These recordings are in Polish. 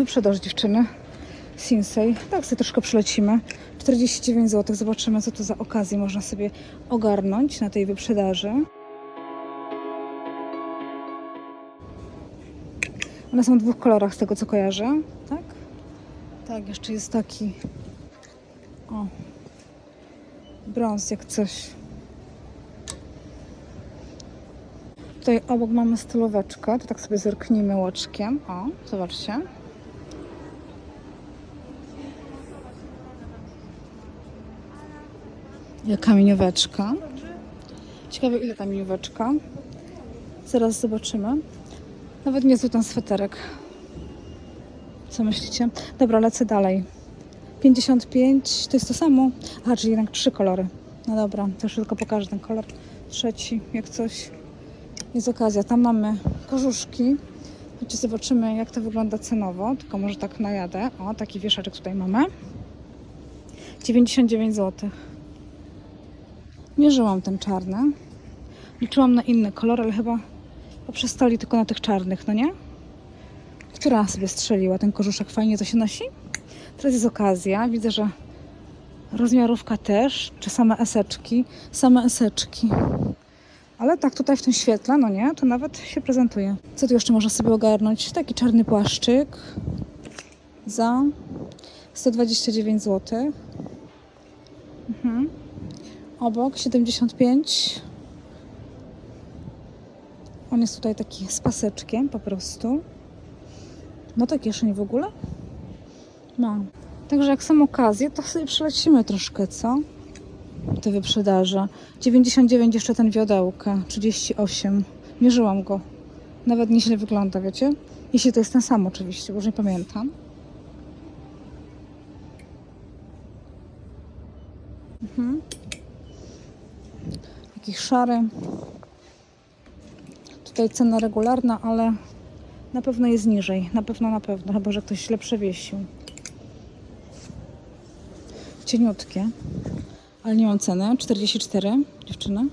Wyprzedaż dziewczyny. Sinsei. Tak sobie troszkę przylecimy. 49 zł. Zobaczymy, co tu za okazję można sobie ogarnąć na tej wyprzedaży. One są w dwóch kolorach, z tego co kojarzę. Tak? Tak, jeszcze jest taki. O. Brąz, jak coś. Tutaj obok mamy stylóweczkę. To tak sobie zerknijmy łoczkiem. O, zobaczcie. Kamienióweczka. Ciekawe ile kamienióweczka. Zaraz zobaczymy. Nawet niezły ten sweterek. Co myślicie? Dobra, lecę dalej. 55 to jest to samo. A, czyli jednak trzy kolory. No dobra, to już tylko pokażę ten kolor. Trzeci, jak coś. Jest okazja. Tam mamy korzuszki. Chodźcie, zobaczymy, jak to wygląda cenowo. Tylko może tak najadę. O, taki wieszaczek tutaj mamy. 99 zł. Mierzyłam ten czarny. Liczyłam na inny kolor, ale chyba poprzestali tylko na tych czarnych, no nie? Która sobie strzeliła ten korzuszek? Fajnie to się nosi? Teraz jest okazja. Widzę, że rozmiarówka też, czy same eseczki. Same eseczki. Ale tak tutaj w tym świetle, no nie, to nawet się prezentuje. Co tu jeszcze można sobie ogarnąć? Taki czarny płaszczyk za 129 zł. Mhm. Obok 75. On jest tutaj taki z paseczkiem po prostu. No to kieszeń w ogóle? Ma. Także jak są okazje, to sobie przelecimy troszkę, co? Te wyprzedaże. 99 jeszcze ten wiodełka. 38. Mierzyłam go. Nawet nieźle wygląda, wiecie? Jeśli to jest ten sam oczywiście, bo już nie pamiętam. Mhm. Taki szary. Tutaj cena regularna, ale na pewno jest niżej. Na pewno, na pewno. Chyba, że ktoś źle przewiesił. Cieniutkie. Ale nie mam ceny. 44 dziewczyny.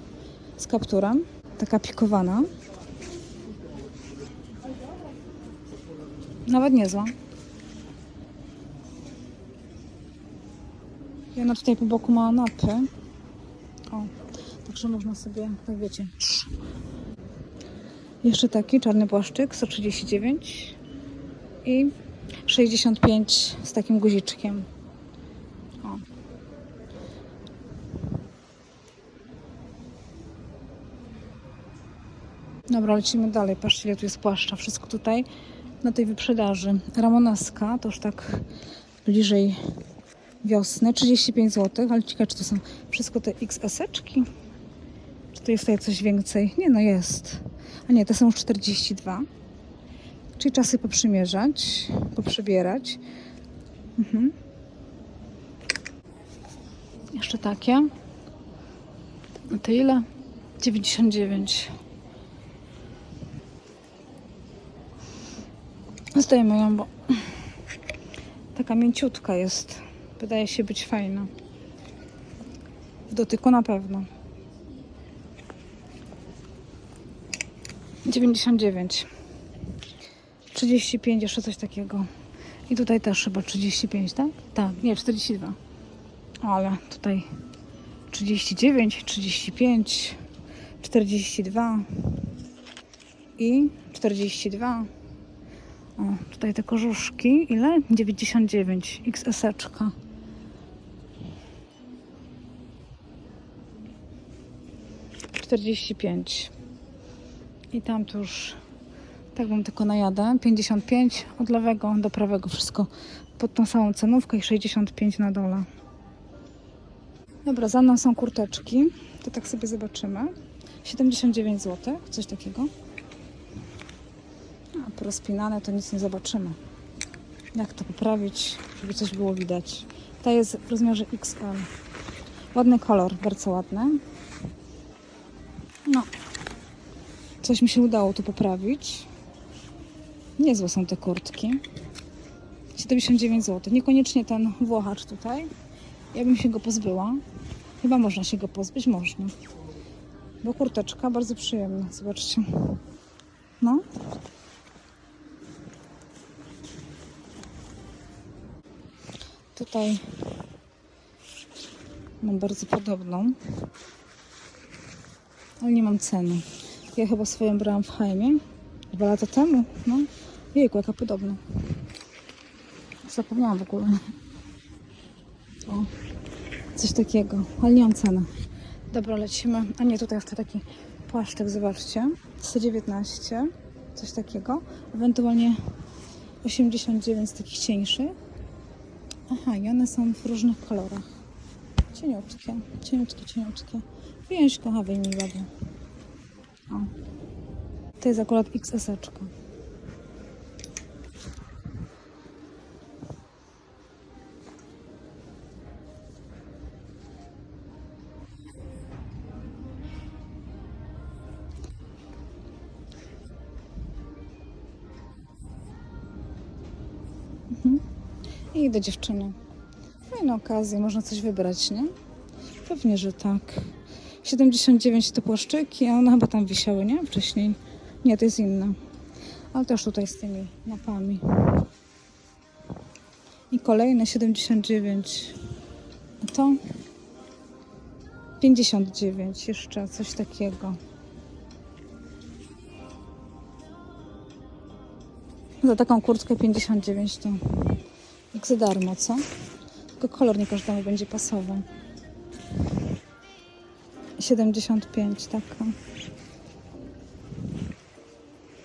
Z kapturem. Taka pikowana. Nawet niezła. I ona tutaj po boku ma napy. O, także można sobie, tak wiecie. Jeszcze taki czarny płaszczyk, 139 i 65 z takim guziczkiem. O. Dobra, lecimy dalej. Patrzcie, ile tu jest płaszcza. Wszystko tutaj na tej wyprzedaży. Ramoneska to już tak bliżej wiosny. 35 zł, ale ciekawe, czy to są wszystko te XS-eczki? To jest tutaj coś więcej? Nie, no jest. A nie, to są już 42. Czyli czasy poprzymierzać, poprzebierać. Mhm. Jeszcze takie. A to ile? 99. Zdejmę ją, bo taka mięciutka jest. Wydaje się być fajna. W dotyku na pewno. 99. 35, jeszcze coś takiego. I tutaj też chyba 35, tak? Tak, nie, 42. Ale tutaj 39, 35, 42 i 42. O, tutaj te korzuszki. Ile? 99. XS-eczka. Czterdzieści pięć. I tam już tak bym tylko najadę. 55 od lewego do prawego. Wszystko pod tą samą cenówkę i 65 na dole. Dobra, za mną są kurteczki. To tak sobie zobaczymy. 79 zł. Coś takiego. A porozpinane to nic nie zobaczymy. Jak to poprawić, żeby coś było widać. Ta jest w rozmiarze XL. Ładny kolor, bardzo ładny. No, coś mi się udało tu poprawić. Niezłe są te kurtki. 79 zł. Niekoniecznie ten włochacz tutaj. Ja bym się go pozbyła. Chyba można się go pozbyć, można. Bo kurteczka bardzo przyjemna. Zobaczcie. No. Tutaj mam bardzo podobną, ale nie mam ceny. Ja chyba swoją brałam w Haimie dwa lata temu. No, jejku, jaka podobna. Zapomniałam w ogóle. O, coś takiego, ale nie mam ceny. Dobra, lecimy. A nie, tutaj jeszcze taki płaszczyk, zobaczcie. 119, coś takiego. Ewentualnie 89 z takich cieńszych. Aha, i one są w różnych kolorach. Cieniutkie, cieniutkie, cieniutkie. Pięć kocha wyjmij ładnie. O. To jest akurat XS. -eczka. I do dziewczyny. Fajna okazja, można coś wybrać, nie? Pewnie, że tak. 79 to płaszczyki, a one chyba tam wisiały, nie? Wcześniej. Nie, to jest inna. Ale też tutaj z tymi napami. I kolejne 79. A to 59 jeszcze, coś takiego. Za taką kurtkę 59 to jak za darmo, co? Tylko kolor nie każdemu będzie pasował. 75 taka.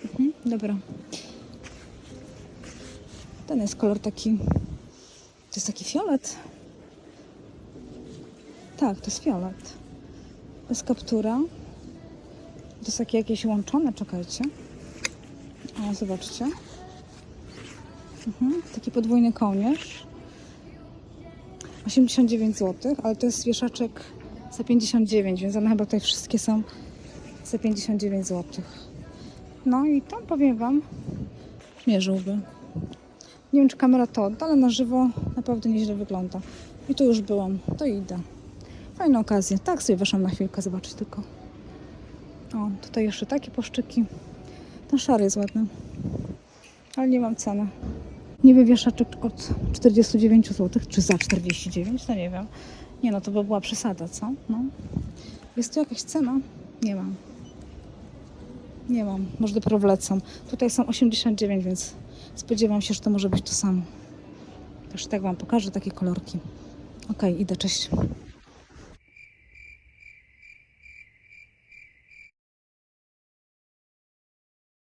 Mhm, dobra. Ten jest kolor taki. To jest taki fiolet. Tak, to jest fiolet. Bez kaptura. To jest takie jakieś łączone, czekajcie. O, zobaczcie. Mhm, taki podwójny kołnierz. 89 zł, ale to jest wieszaczek za 59, więc one chyba tutaj wszystkie są za 59 zł. No i tam powiem Wam, mierzyłby. Nie wiem, czy kamera to ale na żywo naprawdę nieźle wygląda. I tu już byłam, to idę. Fajna okazja. Tak sobie weszłam na chwilkę zobaczyć tylko. O, tutaj jeszcze takie poszczyki. Ten szary jest ładny, ale nie mam ceny. Niby wieszaczek od 49 zł, czy za 49, to nie wiem. Nie no, to by była przesada, co? No. Jest tu jakaś cena? Nie mam. Nie mam. Może dopiero wlecą. Tutaj są 89, więc spodziewam się, że to może być to samo. Też tak Wam pokażę takie kolorki. Okej, idę, cześć.